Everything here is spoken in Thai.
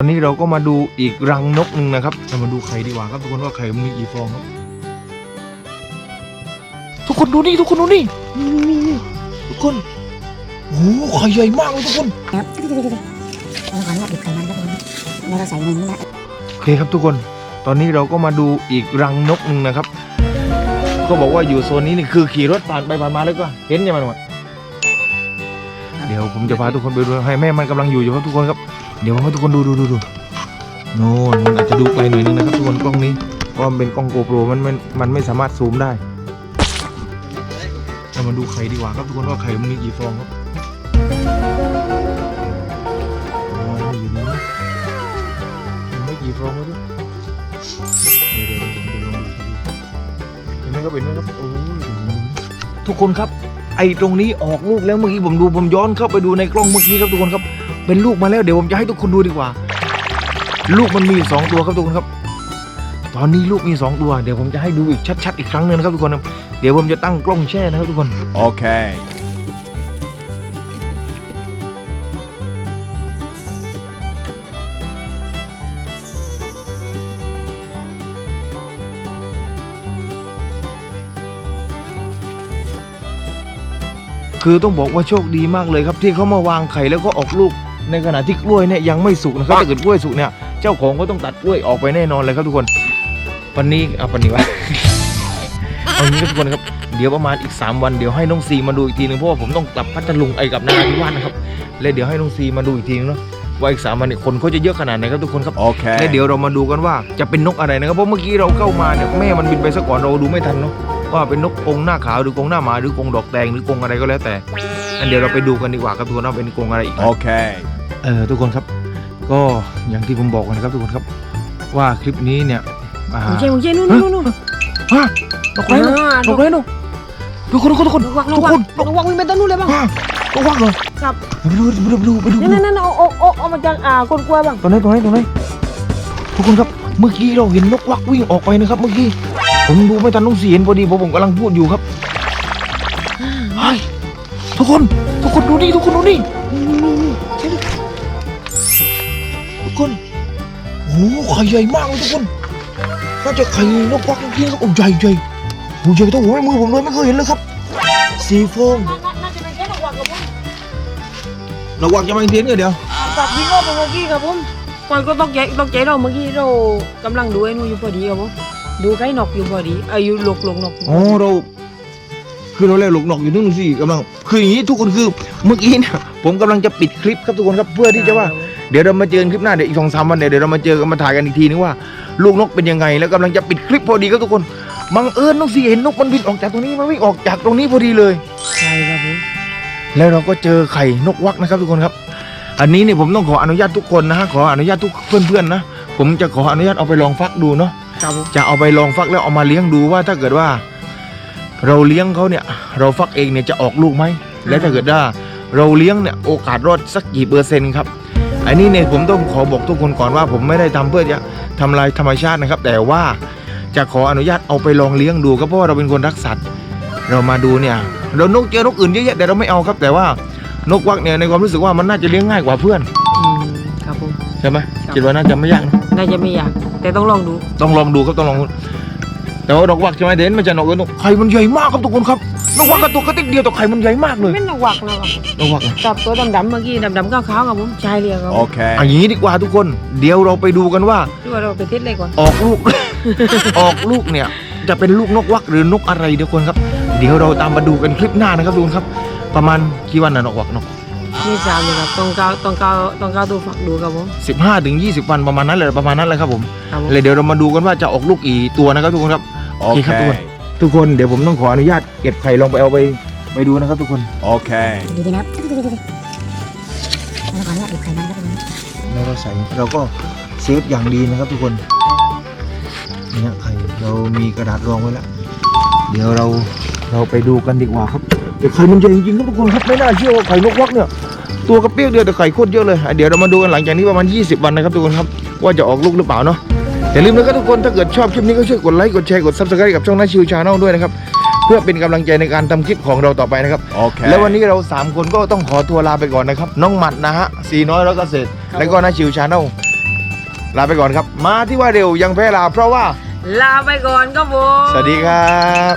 วันนี้เราก็มาดูอีกรังนกหนึ่งนะครับเรามาดูไข่ดีกว่าครับทุกคนว่าไข่มันมีกี่ฟองครับ ทุกคนดูนี่ทุกคนดูนี่นี่นี่นี่ทุกคนโอ้โหไข่ใหญ่มากเลยทุกคนครับเราขออนุญาตหยิบไข่มันครับผมแล้วเราใส่ในนี้นะโอเคครับทุกคน ตอนนี้เราก็มาดูอีกรังนกหนึ่งนะครับ ก็บอกว่าอยู่โซนนี้นี่คือขี่รถผ่านไปผ่านมาแล้วก็เห็นยังไงหมดเดี๋ยวผมจะพาทุกคนไปดูให้แม่มันกำลังอยู่อยู่ครับทุกคนครับ เดี๋ยวให้ทุกคนดูดูดูดูโน่นมันอาจจะดูไกลหน่อยนึงนะครับทุกคนกล้องนี้เพราะมันเป็นกล้องโกโปรมันมันมันไม่สามารถซูมได้เรามาดูไข่ดีกว่าครับทุกคนว่าไข่มันมีกี่ฟองครับอยู่นนี้มันไม่กี่ฟองเลยเดี๋ยวเดี๋ยวเดี๋ยวเดี๋ยวลองดูเห็นไหมครับเห็นไหมครับโอ้ยทุกคนครับ ไอ้ตรงนี้ออกลูกแล้วเมื่อกี้ผมดูผมย้อนเข้าไปดูในกล้องเมื่อกี้ครับทุกคนครับ เป็นลูกมาแล้วเดี๋ยวผมจะให้ทุกคนดูดีกว่า ลูกมันมีอยู่สองตัวครับทุกคนครับ ตอนนี้ลูกมีสองตัวเดี๋ยวผมจะให้ดูอีกชัดๆอีกครั้งหนึงนะครับทุกคนครับเดี๋ยวผมจะตั้งกล้องแช่นะครับทุกคน Okay. คือต้องบอกว่าโชคดีมากเลยครับที่เขามาวางไข่แล้วก็ออกลูก ในขณะที่กล้วยเนี่ยยังไม่สุกนะครับถ้าเกิดกล้วยสุกเนี่ยเจ้าของก็ต้องตัดกล้วยออกไปแน่นอนเลยครับทุกคน วันนี้เอาปันนี้วะเอางี้ครับทุกคนครับเดี๋ยวประมาณอีก 3 วันเดี๋ยวให้น้องซีมาดูอีกทีหนึงเพราะว่าผมต้องกลับพัทลุงไอ้กับนาที่ว่านนะครับแล้วเดี๋ยวให้น้องซีมาดูอีกทีนึงเนาะว่าอีกสามวันเนี่ยคนเขาจะเยอะขนาดไหนครับทุกคนครับ Okay. และเดี๋ยวเรามาดูกันว่าจะเป็นนกอะไรนะครับเพราะเมื่อกี้เราเข้ามาเนี่ยแม่มันบินไปซะก่อนเราดูไม่ทันเนาะว่าเป็นนกกรงหน้าขาวหรือกรงหน้าหมาหรือกรงดอกแดงหรือกรงอะไรก็แล้วแต่อันเดี๋ยวเราไปดูกันดีกว่าครับทุกคนว่าเป็นกรงอะไรอีกนะ Okay. เออทุกคนครับ ก็อย่างที่ผมบอกกันนะครับทุกคนครับ ว่าคลิปนี้เนี่ยอ่ามึงเจ๊มึงเจ๊นู่นนู่นนู่นฮะนกไรนกนกไรนกทุกคนทุกคนทุกคนนกวักนทุกกวักคนนกวักวิ่งไปต้นนู่นเลยบ้างฮะนกวักเหรอครับไปดูไปดูไปดูไปดูไปดูนั่นนั่นนั่นเอาเอาเอาเอามาจากอ่าก้นกล้วยบ้างตรงไหนตรงไหนตรงไหนทุกคนครับเมื่อกี้เราเห็นนกวักวิ่งออกไปนะครับเมื่อกี้ผมดูไม่ทันต้องเสียนพอดีเพราะผมกำลังพูดอยู่ครับเฮ้ยทุกคนทุกคนดูนี่ทุกคนดูนี่นี่นี่นี่ใช่ดิทุก คนโอ้โหไข่ใหญ่มากเลยทุกคนน่าจะไข่นกวักจริงๆครับโอ้ใหญ่ใหญ่โอ้ใหญ่เท่าหัวแม่มือผมเลยไม่เคยเห็นเลยครับ สีฟองน่าจะเป็นแค่นกวักกับผมนกวักจะมาอีกทีนึงเดี๋ยวตัดวิ่งออกไปเมื่อกี้ครับผมก่อนก็ตกใจตกใจเราเมื่อกี้เรากำลังดูไอ้นู่นอยู่พอดีครับผมดูไก่นกอยู่พอดีอายุหลกหลกนกอ๋อเราคือเราเล่นหลกหนอกอยู่นู่นสิกำลังคืออย่างนี้ทุกคนคือเมื่อกี้เนี่ยผมกำลังจะปิดคลิปครับทุกคนครับเพื่อที่จะว่า เดี๋ยวเรามาเจอกันคลิปหน้าเดี๋ยวอีกสองสามวันเนี่ยเดี๋ยวเรามาเจอกันมาถ่ายกันอีกทีนึงว่าลูกนกเป็นยังไง แล้วกำลังจะปิดคลิปพอดีครับทุกคนบังเอิญน้องสีเห็นนกมันบินออกจากตรงนี้มันวิ่งออกจากตรงนี้พอดีเลยใช่ครับผมแล้วเราก็เจอไข่นกวักนะครับทุกคนครับ อันนี้เนี่ยผมต้องขออนุญาตทุกคนนะฮะขออนุญาตทุกเพื่อนๆนะผมจะขออนุญาตเอาไปลองฟักดูเนาะครับผมจะเอาไปลองฟักแล้วเอามาเลี้ยงดูว่าถ้าเกิดว่า เราเลี้ยงเขาเนี่ย เราฟักเองเนี่ยจะออกลูกไหมและถ้าเกิดว่าเราเลี้ยงเนี่ยโอกาสรอดสักกี่เปอร์เซ็นต์ครับ อันนี้เนี่ยผมต้องขอบอกทุกคนก่อนว่า ผมไม่ได้ทำเพื่อจะทำลายธรรมชาตินะครับ แต่ว่าจะขออนุญาตเอาไปลองเลี้ยงดูครับเพราะว่าเราเป็นคนรักสัตว์ เรามาดูเนี่ยเรานกเจอนกอื่นเยอะแยะแต่เราไม่เอาครับ แต่ว่านกวักเนี่ยในความรู้สึกว่ามันน่าจะเลี้ยงง่ายกว่าเพื่อนอืมครับผมใช่ไหมคิดว่าน่าจะไม่ยากนะน่าจะไม่อยากแต่ต้องลองดู ต้องลองดูครับต้องลองดูแต่ว่านกวักใช่ไหมเด่นมันจะนกนกไข่มันใหญ่มากครับทุกคนครับ นกวักกระตุกกระติกเดียวแต่ไข่มันใหญ่มากเลยเป็นนกวักนะครับนกวักอะกับตัวดำๆเมื่อกี้ดำๆขาวๆครับผมชายเรียกครับผม Okay. อันนี้ดีกว่าทุกคน เดี๋ยวเราไปดูกันว่าที่ว่าเราไปเทสเลยก่อนออกลูก ออกลูกเนี่ย จะเป็นลูกนกวักหรือนกอะไรเดี๋ยวคนครับ เดี๋ยวเราตามมาดูกันคลิปหน้านะครับทุกคนครับ ประมาณกี่วันนะนกวักนกนี่สามเลยครับต้องก้าวต้องก้าวต้องก้าวตัวฝักดูครับผมสิบห้าถึงยี่สิบวันประมาณนั้นเลยประมาณนั้นเลยครับผมครับผมเลยเดี๋ยวเรามาดูกันว่าจะออกลูกกี่ตัวนะครับทุกคนครับ Okay, ครับทุกคน Okay. ทุกคนเดี๋ยวผมต้องขออนุญาตเก็บไข่ลองไปเอาไปไปดูนะครับทุกคน Okay. ดูดีนะครับเราขออนุญาตหยิบไข่มันครับผมแล้วเราใส่เราก็เซฟอย่างดีนะครับทุกคนเนี่ยไข่เรามีกระดาษรองไว้แล้ว เดี๋ยวเราเราไปดูกันดีกว่าครับแต่ไข่มันใหญ่จริงๆครับทุกคนครับไม่น่าเชื่อว่าไข่นกวักเนี่ยตัวกระเปียกเดียวแต่ไข่โคตรเยอะเลยอะเดี๋ยวเรามาดูกันหลังจากนี้ประมาณ 20 วันนะครับทุกคนครับว่าจะออกลูกหรือเปล่าเนาะ อย่าลืมนะครับทุกคนถ้าเกิดชอบคลิปนี้ก็ช่วยกดไลค์กดแชร์กดซับสไครต์กับช่องนาชิวชาแนลด้วยนะครับเพื่อเป็นกำลังใจในการทำคลิปของเราต่อไปนะครับ Okay. แล้ววันนี้เราสามคนก็ต้องขอตัวลาไปก่อนนะครับ น้องหมัดนะฮะสีน้อยแล้วก็เสร็จ แล้วก็นาชิวชาแนลลาไปก่อนครับ มาที่ว่าเร็วยังแพ้ลาเพราะว่า ลาไปก่อนครับผม สวัสดีครับ